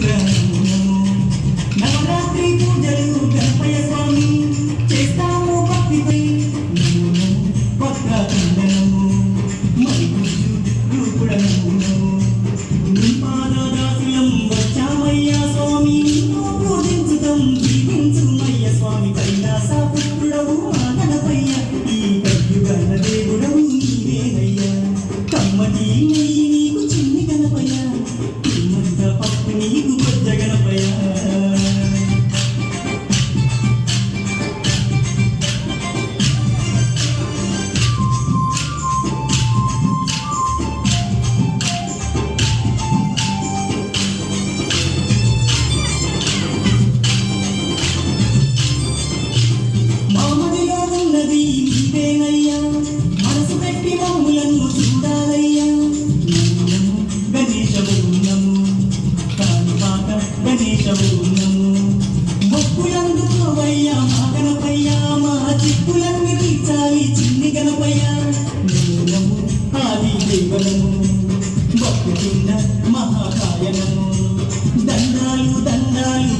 Yeah. గణపయ్యా మా గణపయ్యా మా చిక్కులన్నీ తీర్చాలి చిన్ని గణపయ్యా. నీలము ఆది దేవనము దండాలు దండాలు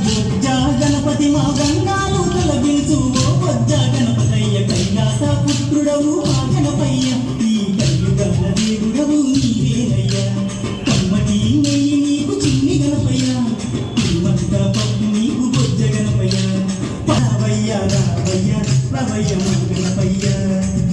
பையன் பையன் பையன்.